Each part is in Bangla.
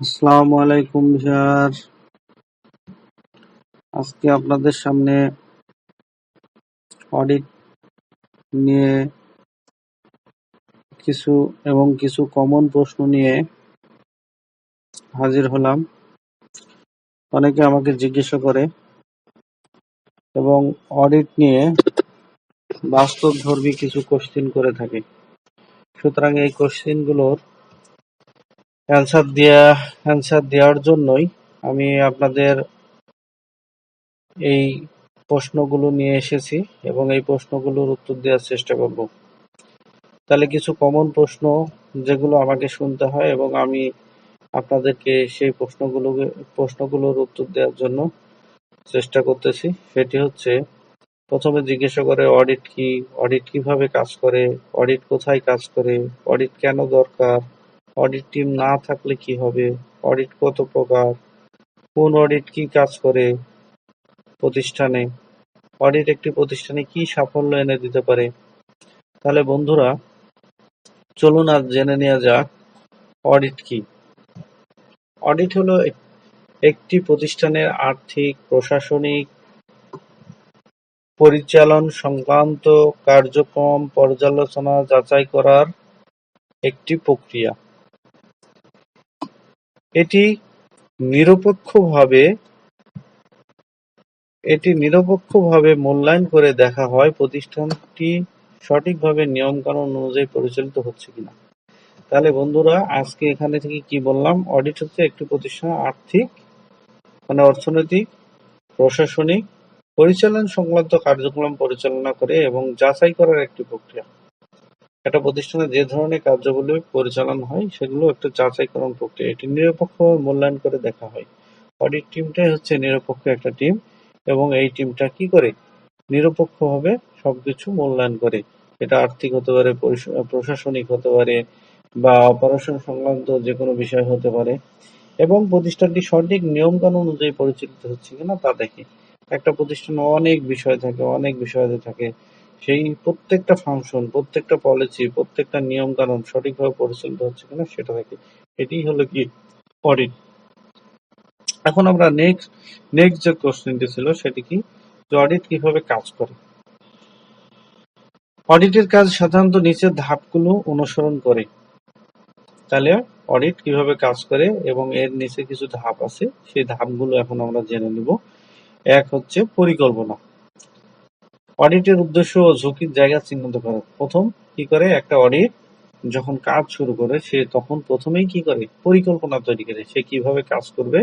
আসসালামু আলাইকুম, স্যার। আজকে আপনাদের সামনে অডিট নিয়ে কিছু এবং কিছু কমন প্রশ্ন নিয়ে হাজির হলাম। অনেকে আমাকে জিজ্ঞাসা করে এবং অডিট নিয়ে বাস্তব ধর্মী কিছু কোশ্চিন করে থাকে। সুতরাং এই কোশ্চিনগুলোর অ্যান্সার দেওয়া অ্যান্সার দেওয়ার জন্যই আমি আপনাদের এই প্রশ্নগুলো নিয়ে এসেছি এবং এই প্রশ্নগুলোর উত্তর দেওয়ার চেষ্টা করব। তাহলে কিছু কমন প্রশ্ন যেগুলো আমাকে শুনতে হয় এবং আমি আপনাদেরকে সেই প্রশ্নগুলো, প্রশ্নগুলোর উত্তর দেওয়ার জন্য চেষ্টা করতেছি, সেটি হচ্ছে, প্রথমে জিজ্ঞাসা করে অডিট কি অডিট কীভাবে কাজ করে অডিট কোথায় কাজ করে অডিট কেন দরকার অডিট টিম না থাকলে কি হবে? অডিট কত প্রকার? কোন অডিট কি কাজ করে প্রতিষ্ঠানে? অডিট একটি প্রতিষ্ঠানে কি সাফল্য এনে দিতে পারে? তাহলে বন্ধুরা, চলুন আজ জেনে নেওয়া যাক অডিট কি। অডিট হলো একটি প্রতিষ্ঠানের আর্থিক, প্রশাসনিক পরিচালন সংক্রান্ত কার্যক্রম পর্যালোচনা যাচাই করার একটি প্রক্রিয়া। এটি নিরপেক্ষভাবে মূল্যায়ন করে দেখা হয় প্রতিষ্ঠানটি সঠিকভাবে নিয়মকানুন অনুযায়ী পরিচালিত হচ্ছে কিনা। তাহলে বন্ধুরা, আজকে এখানে থেকে কি বললাম? অডিট হচ্ছে একটি প্রতিষ্ঠান আর্থিক মানে অর্থনৈতিক, প্রশাসনিক পরিচালন সংক্রান্ত কার্যক্রম পরিচালনা করে এবং যাচাই করার একটি প্রক্রিয়া। একটা প্রতিষ্ঠানে যে ধরনের কার্যগুলি পরিচালনা হয়, সেগুলো একটা যাচাইকরণ প্রক্রিয়া। এটি নিরপেক্ষভাবে মূল্যায়ন করে দেখা হয়। অডিট টিমটাই হচ্ছে নিরপেক্ষ একটা টিম এবং এই টিমটা কি করে? নিরপেক্ষভাবে সবকিছু মূল্যায়ন করে। এটা আর্থিক হতে পারে প্রশাসনিক হতে পারে বা অপারেশন সংক্রান্ত যে কোনো বিষয় হতে পারে এবং প্রতিষ্ঠানটি সঠিক নিয়ম কানুন অনুযায়ী পরিচালিত হচ্ছে কিনা তা দেখে। একটা প্রতিষ্ঠানে অনেক বিষয় থাকে, অনেক বিষয় থাকে। সেই প্রত্যেকটা ফাংশন, প্রত্যেকটা পলিসি প্রত্যেকটা নিয়ম কানুন সঠিকভাবে পরিচালিত হচ্ছে কিনা সেটা দেখে। এটি হলো কি অডিট এখন আমরা নেক্সট নেক্সট যে কোশ্চেনটি ছিল সেটি কি? যে অডিট কীভাবে কাজ করে? অডিটের কাজ সাধারণত নিচের ধাপগুলো অনুসরণ করে। তাহলে অডিট কীভাবে কাজ করে এবং এর নিচে কিছু ধাপ আছে, সেই ধাপগুলো এখন আমরা জেনে নিব। এক হচ্ছে পরিকল্পনা। অডিটের উদ্দেশ্য ও ঝুঁকির জায়গা চিহ্নিত করে। প্রথম কি করে? একটা অডিট যখন কাজ শুরু করে, সে তখন প্রথমেই কি করে? পরিকল্পনা তৈরি করে। সে কীভাবে কাজ করবে?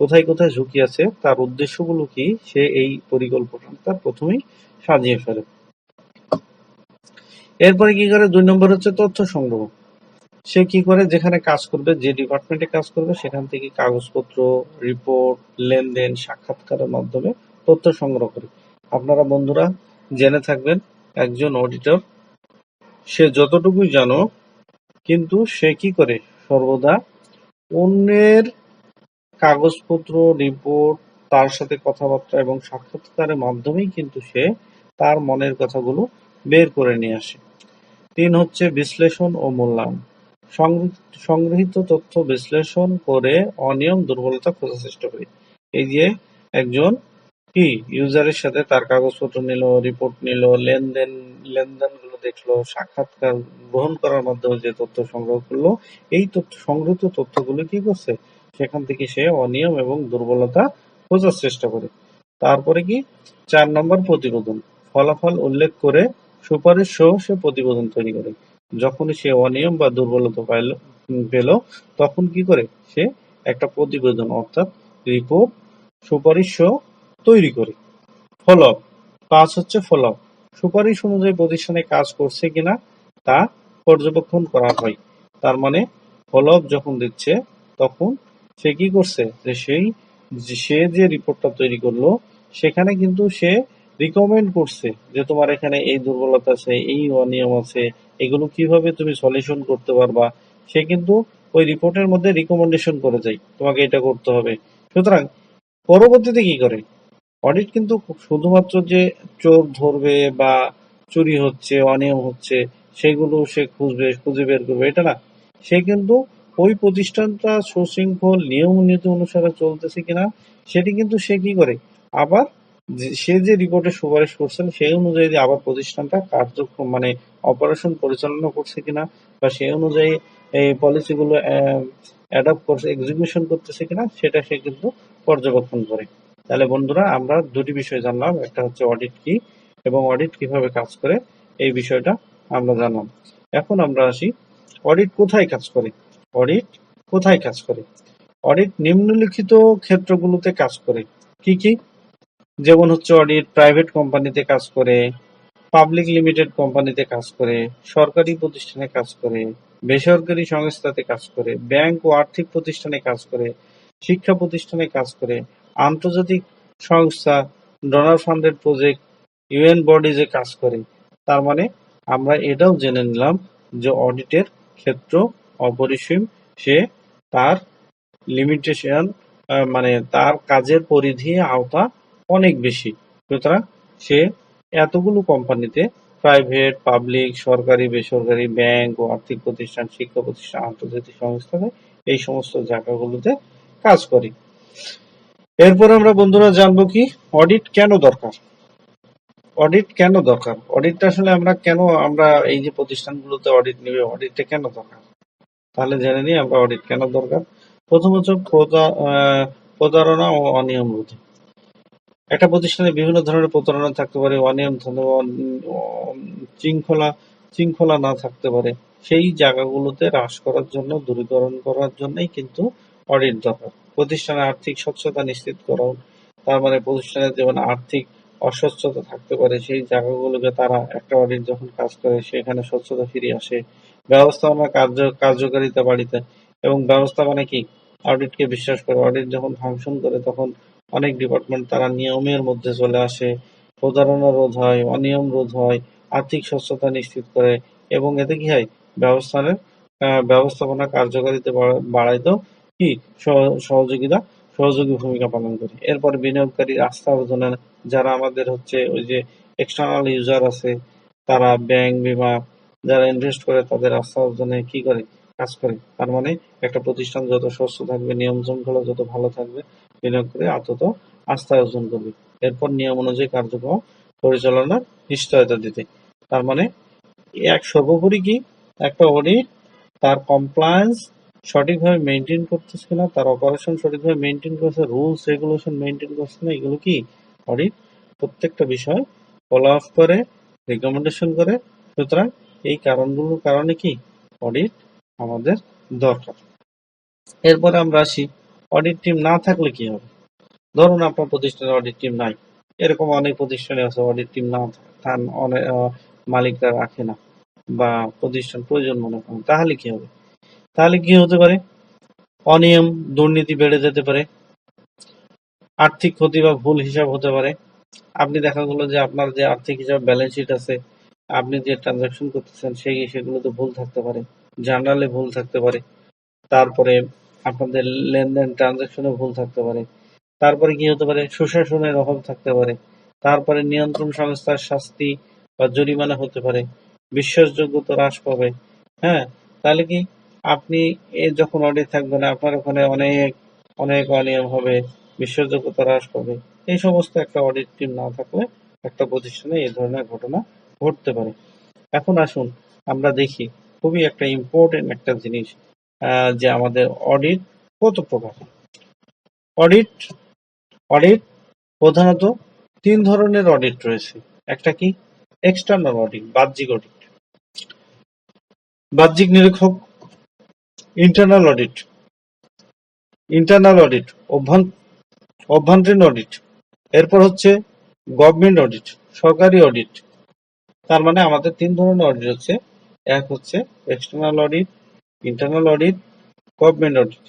কোথায় কোথায় ঝুঁকি আছে? তার উদ্দেশ্যগুলো কি? সে এই পরিকল্পনাটা প্রথমেই সাজিয়ে ফেলে। এরপরে কি করে? দুই নম্বর হচ্ছে তথ্য সংগ্রহ। সে কি করে? যেখানে কাজ করবে, যে ডিপার্টমেন্টে কাজ করবে, সেখান থেকে কাগজপত্র রিপোর্ট লেনদেন, সাক্ষাৎকারের মাধ্যমে তথ্য সংগ্রহ করে। আপনারা বন্ধুরা জেনে থাকবেন, একজন অডিটর সে যতটুকুই জানো, কিন্তু সে কি করে সর্বদা অন্যের কাগজপত্র রিপোর্ট তার সাথে কথাবার্তা এবং সাক্ষাৎকারের মাধ্যমেই কিন্তু সে তার মনের কথাগুলো বের করে নিয়ে আসে। তিন হচ্ছে বিশ্লেষণ ও মূল্যায়ন। সংগৃহীত তথ্য বিশ্লেষণ করে অনিয়ম, দুর্বলতা খোঁজার চেষ্টা করি। এই যে একজন কি ইউজারের সাথে তার কাগজপত্র নিল রিপোর্ট নিল, লেনদেন, লেনদেনগুলো দেখল, সাক্ষাৎকার গ্রহণ করার মাধ্যমে যে তথ্য সংগ্রহ করল, এই তথ্য, সংগৃহীত তথ্যগুলো কি করছে? সেখান থেকে সে অনিয়ম এবং দুর্বলতা খোঁজার চেষ্টা করে। তারপরে কি? চার নম্বর প্রতিবেদন। ফলাফল উল্লেখ করে সুপারিশ সহ সে প্রতিবেদন তৈরি করে। যখনই সে অনিয়ম বা দুর্বলতা পাইল, পেল, তখন কি করে? সে একটা প্রতিবেদন, অর্থাৎ রিপোর্ট সুপারিশ সহ তৈরি করে। ফলক, পাঁচ হচ্ছে ফলো সুপারিশ অনুযায়ী প্রতিষ্ঠানে কাজ করছে কিনা তা পর্যবেক্ষণ করা হয়। তার মানে ফলো যখন দিচ্ছে, তখন সে কি করছে? যে সেই সে যে রিপোর্টটা তৈরি করল, সেখানে কিন্তু সে রিকমেন্ড করছে যে তোমার এখানে এই দুর্বলতা আছে, এই অনিয়ম আছে, এগুলো কীভাবে তুমি সলিউশন করতে পারবা? সে কিন্তু ওই রিপোর্টের মধ্যে রিকমেন্ডেশন করে যায় তোমাকে এটা করতে হবে। সুতরাং, পরবর্তীতে কি করে? অডিট কিন্তু শুধুমাত্র যে চোর ধরবে বা চুরি হচ্ছে, অনিয়ম হচ্ছে, সেগুলো সে খুঁজবে, খুঁজে বের করবে, এটা না। সে কিন্তু ওই প্রতিষ্ঠানটা সুশৃঙ্খল, নিয়ম নীতি অনুসারে চলতেছে কিনা, সেটি কিন্তু সে কি করে? আবার সে যে রিপোর্টে সুপারিশ করছেন সেই অনুযায়ী আবার প্রতিষ্ঠানটা কার্যক্রম মানে অপারেশন পরিচালনা করছে কিনা, বা সেই অনুযায়ী এই পলিসিগুলো অ্যাডপ্ট করছে, এক্সিকিউশন করতেছে কিনা, সেটা সে কিন্তু পর্যবেক্ষণ করে। তাহলে বন্ধুরা, আমরা দুটি বিষয় জানলাম। একটা হচ্ছে অডিট কি এবং অডিট কীভাবে কাজ করে, এই বিষয়টা আমরা জানলাম। এখন আমরা আসি অডিট কোথায় কাজ করে? অডিট কোথায় কাজ করে? অডিট নিম্নলিখিত ক্ষেত্রগুলোতে কাজ করে। কি কি? যেমন হচ্ছে অডিট প্রাইভেট কোম্পানিতে কাজ করে পাবলিক লিমিটেড কোম্পানিতে কাজ করে, সরকারি প্রতিষ্ঠানে কাজ করে, বেসরকারি সংস্থাতে কাজ করে ব্যাংক ও আর্থিক প্রতিষ্ঠানে কাজ করে, শিক্ষা প্রতিষ্ঠানে কাজ করে আন্তর্জাতিক সংস্থা ডোনার ফান্ডেড প্রজেক্ট ইউএন বডিজে কাজ করে, তার মানে আমরা এটাও জেনে নিলাম যে অডিটের ক্ষেত্র অপরিসীম, সে তার লিমিটেশন মানে তার কাজের পরিধি আওতা অনেক বেশি। সুতরাং সে এতগুলো কোম্পানিতে প্রাইভেট পাবলিক সরকারি, বেসরকারি ব্যাংক ও আর্থিক প্রতিষ্ঠান, শিক্ষা প্রতিষ্ঠান, আন্তর্জাতিক সংস্থানে এই সমস্ত জায়গাগুলোতে কাজ করে। এরপর আমরা বন্ধুরা জানব কি অডিট কেন দরকার? অডিট কেন দরকার? অডিটটা আসলে আমরা কেন আমরা এই যে প্রতিষ্ঠানগুলোতে অডিট নিবে অডিটটা কেন দরকার? তাহলে জেনে নিই আমরা অডিট কেন দরকার। প্রথম হচ্ছে প্রতারণা ও অনিয়ম রোধে। একটা প্রতিষ্ঠানে বিভিন্ন ধরনের প্রতারণা থাকতে পারে, অনিয়ম শৃঙ্খলা শৃঙ্খলা না থাকতে পারে। সেই জায়গাগুলোতে হ্রাস করার জন্য, দূরীকরণ করার জন্যই কিন্তু অডিট দরকার। প্রতিষ্ঠানে আর্থিক স্বচ্ছতা নিশ্চিত করা তার মানে প্রতিষ্ঠানের যেমন আর্থিক অস্বচ্ছতা থাকতে পারে, সেই জায়গাগুলোকে তারা একটা অডিট যখন কাজ করে, সেখানে স্বচ্ছতা ফিরে আসে। ব্যবস্থাপনা কার্য, কার্যকারিতা বাড়িতে। এবং ব্যবস্থাপনা কি? অডিটকে বিশ্বাস করে। অডিট যখন ফাংশন করে, তখন অনেক ডিপার্টমেন্ট তারা নিয়মের মধ্যে চলে আসে। প্রতারণা রোধ হয়, অনিয়ম রোধ হয়, আর্থিক স্বচ্ছতা নিশ্চিত করে। এবং এতে কি হয়? ব্যবস্থানের ব্যবস্থাপনা কার্যকারিতা বাড়াইতেও কি সহ- সহযোগিতা, সহযোগী ভূমিকা পালন করে। এরপরে বিনিয়োগকারীর আস্থা অর্জনে যারা আমাদের হচ্ছে ওই যে এক্সটার্নাল ইউজার আছে, তারা ব্যাংক, বিমা, যারা ইনভেস্ট করে তাদের আস্থা অর্জনে কি করে? কাজ করে। তার মানে একটা প্রতিষ্ঠান যত সুস্থ থাকবে, নিয়ম শৃঙ্খলা যত ভালো থাকবে বিনিয়োগ করে আতত আস্থা অর্জন করবে। এরপর নিয়ম অনুযায়ী কার্যক্রম পরিচালনার নিশ্চয়তা দিতে। তার মানে এক সর্বোপরি কি? একটা অডিট তার কমপ্লায়েন্স সঠিকভাবে মেনটেন করতেছে কিনা, তার অপারেশন সঠিকভাবে মেনটেন করছে রুলস রেগুলেশন মেনটেন করছে না এগুলো কি? অডিট প্রত্যেকটা বিষয় ফলো আপ করে রেকমেন্ডেশন করে। সুতরাং এই কারণগুলোর কারণে কি? অডিট আমাদের দরকার। এরপরে আমরা আসি, অডিট টিম না থাকলে কি হবে? ধরুন আপনার প্রতিষ্ঠানে অডিট টিম নাই। এরকম অনেক প্রতিষ্ঠানে আছে, অডিট টিম না থান অনেক মালিকরা রাখে না বা প্রতিষ্ঠান প্রয়োজন মনে করেন তাহলে কি হবে? তাহলে কি হতে পারে? অনিয়ম, দুর্নীতি বেড়ে যেতে পারে। আর্থিক ক্ষতি বা ভুল হিসাব হতে পারে। আপনি দেখা গেলো যে আপনার যে আর্থিক হিসাব ব্যালেন্স শিট আছে, আপনি যে ট্রানজাকশন করতেছেন সেই সেগুলোতে ভুল থাকতে পারে। জার্নালে ভুল থাকতে পারে। তারপরে আপনাদের লেনদেন ট্রানজাকশনে ভুল থাকতে পারে। তারপরে কি হতে পারে? সুশাসনের অভাব থাকতে পারে। তারপরে নিয়ন্ত্রণ সংস্থার শাস্তি বা জরিমানা হতে পারে। বিশ্বাসযোগ্যতা হ্রাস পাবে। হ্যাঁ তাহলে কি আপনি যখন অডিট থাকবেন, আপনার ওখানে অনেক অনেক অনিয়ম হবে বিশ্বাসযোগ্যতা হ্রাস পাবে। এই সমস্ত একটা অডিট টিম না থাকলে একটা প্রতিষ্ঠানে এই ধরনের ঘটনা ঘটতে পারে। এখন আসুন, আমরা দেখি, খুবই একটা ইম্পর্টেন্ট একটা জিনিস যে আমাদের অডিট কত প্রকার। অডিট অডিট প্রধানত তিন ধরনের অডিট রয়েছে। একটা কি? এক্সটার্নাল অডিট বাহ্যিক অডিট বাহ্যিক নিরীক্ষক ইন্টারনাল অডিট ইন্টারনাল অডিট অভ্যন্তরীণ অডিট এরপর হচ্ছে গভর্নমেন্ট অডিট সরকারি অডিট তার মানে আমাদের তিন ধরনের অডিট হচ্ছে, এক হচ্ছে external audit internal audit government audit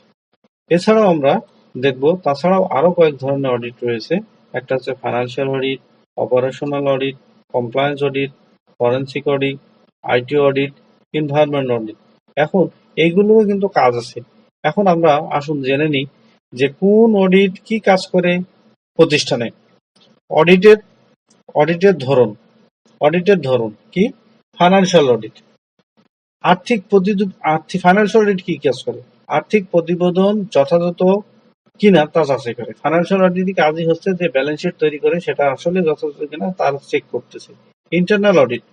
এছাড়াও আমরা দেখব, তাছাড়াও আরও কয়েক ধরনের অডিট রয়েছে, একটা হচ্ছে financial audit operational audit compliance audit forensic audit IT audit environment audit এখন এইগুলোরও কিন্তু কাজ আছে। এখন আমরা আসুন জেনে নিই যে কোন অডিট কি কাজ করে প্রতিষ্ঠানে। অডিটের অডিটের ধরন অডিটের ধরন কি? ফাইন্যান্সিয়াল অডিট আর্থিক আর্থিক ফাইন্যান্সিয়াল অডিট কি কাজ করে? আর্থিক প্রতিবেদন যথাযথ কিনা তা যাচাই করে। ফাইন্যান্সিয়াল অডিট কাজই হচ্ছে যে ব্যালেন্স শিট তৈরি করে, সেটা আসলে যথাযথ কিনা তার চেক করতেছে। ইন্টারনাল অডিট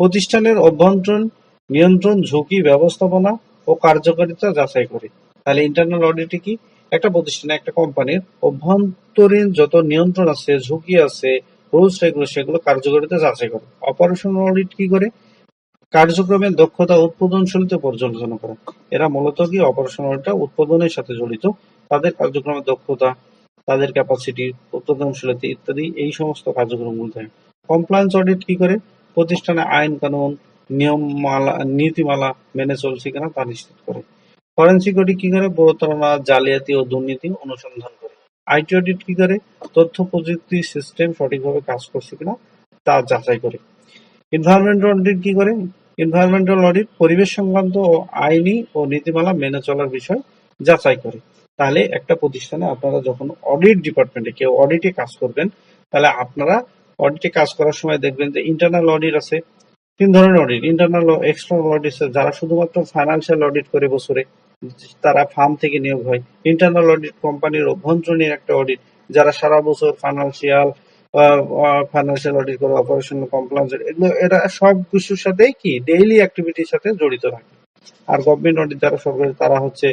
প্রতিষ্ঠানের অভ্যন্তরীণ নিয়ন্ত্রণ, ঝুঁকি, ব্যবস্থাপনা ও কার্যকারিতা যাচাই করে। তাহলে ইন্টারনাল অডিটে কি? একটা প্রতিষ্ঠানে, একটা কোম্পানির অভ্যন্তরীণ যত নিয়ন্ত্রণ আছে, ঝুঁকি আছে রুলস রেগুলেশন সেগুলো কার্যকারিতা যাচাই করে। অপারেশনাল অডিট কি করে? কার্যক্রমের দক্ষতা উৎপাদনশীলতা পর্যালোচনা করে। এরা মূলত কি? অপারেশনালটা উৎপাদনের সাথে জড়িত। তাদের কার্যক্রমের দক্ষতা, তাদের ক্যাপাসিটি উৎপাদনশীলতা ইত্যাদি এই সমস্ত কার্যক্রমগুলো থাকে কমপ্লায়েন্স অডিট কি করে? প্রতিষ্ঠানে আইন কানুন নিয়মমালা, নীতিমালা মেনে চলছে কিনা তা নিশ্চিত করে। ফরেন্সিক অডিট কি করে? প্রতারণা, জালিয়াতি ও দুর্নীতি অনুসন্ধান করে। আইটি অডিট কি করে? তথ্য প্রযুক্তি সিস্টেম সঠিকভাবে কাজ করছে কিনা তা যাচাই করে। এনভায়রনমেন্টাল অডিট কি করে? এনভায়রনমেন্টাল অডিট পরিবেশ সংক্রান্ত ও আইনি ও নীতিমালা মেনে চলার বিষয় যাচাই করে। তাহলে একটা প্রতিষ্ঠানে আপনারা যখন অডিট ডিপার্টমেন্টে, কেউ অডিটে কাজ করবেন, তাহলে আপনারা অডিটে কাজ করার সময় দেখবেন যে ইন্টারনাল অডিট আছে তিন ধরনের অডিট ইন্টারনাল ও এক্সটার্নাল অডিট যারা শুধুমাত্র ফাইন্যান্সিয়াল অডিট করে বছরে, তারা ফার্ম থেকে নিয়োগ হয়। ইন্টারনাল অডিট কোম্পানির অভ্যন্তরীণ একটা অডিট যারা সারা বছর ফাইন্যান্সিয়াল ফাইন্যান্সিয়াল অডিট করে অপারেশনাল কমপ্লায়েন্স এগুলো, এরা সব কিছুর সাথেই কি? ডেইলি অ্যাক্টিভিটির সাথে জড়িত থাকে। আর গভর্নমেন্ট অডিট যারা সরকারি, তারা হচ্ছে,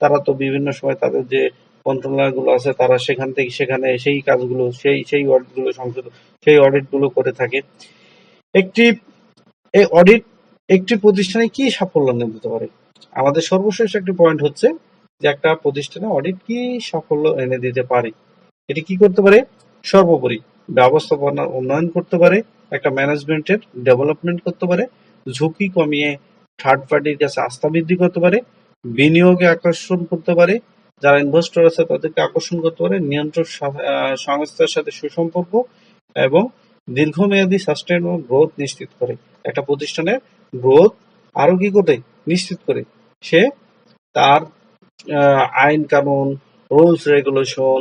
তারা তো বিভিন্ন সময় তাদের যে মন্ত্রণালয়গুলো আছে, তারা সেখান থেকে সেখানে সেই কাজগুলো, সেই সেই অডিটগুলো সংশোধন, সেই অডিটগুলো করে থাকে। একটি এই অডিট একটি প্রতিষ্ঠানে কি সাফল্য এনে দিতে পারে? আমাদের সর্বশেষ একটি পয়েন্ট হচ্ছে যে একটা প্রতিষ্ঠানে অডিট কি সাফল্য এনে দিতে পারে? এটি কি করতে পারে? সর্বোপরি ব্যবস্থাপনার উন্নয়ন করতে পারে, একটা ম্যানেজমেন্টের ডেভেলপমেন্ট করতে পারে, ঝুঁকি কমিয়ে থার্ড পার্টির কাছে আস্থা বৃদ্ধি করতে পারে, বিনিয়োগে আকর্ষণ করতে পারে, যারা ইনভেস্টর আছে তাদেরকে আকর্ষণ করতে পারে, নিয়ন্ত্রক সংস্থার সাথে সুসম্পর্ক এবং দীর্ঘমেয়াদী সাস্টেনেবল গ্রোথ নিশ্চিত করে। একটা প্রতিষ্ঠানের গ্রোথ আরও কি করে নিশ্চিত করে। সে তার আইন কানুন রুলস রেগুলেশন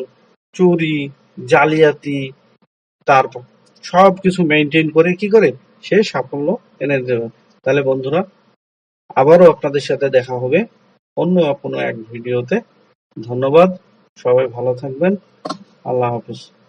চুরি, জালিয়াতি, তারপর সব কিছু মেনটেন করে কি করে? সে সাফল্য এনে দেবে। তাহলে বন্ধুরা, আবারও আপনাদের সাথে দেখা হবে অন্য কোনো এক ভিডিওতে। ধন্যবাদ। সবাই ভালো থাকবেন। আল্লাহ হাফিজ।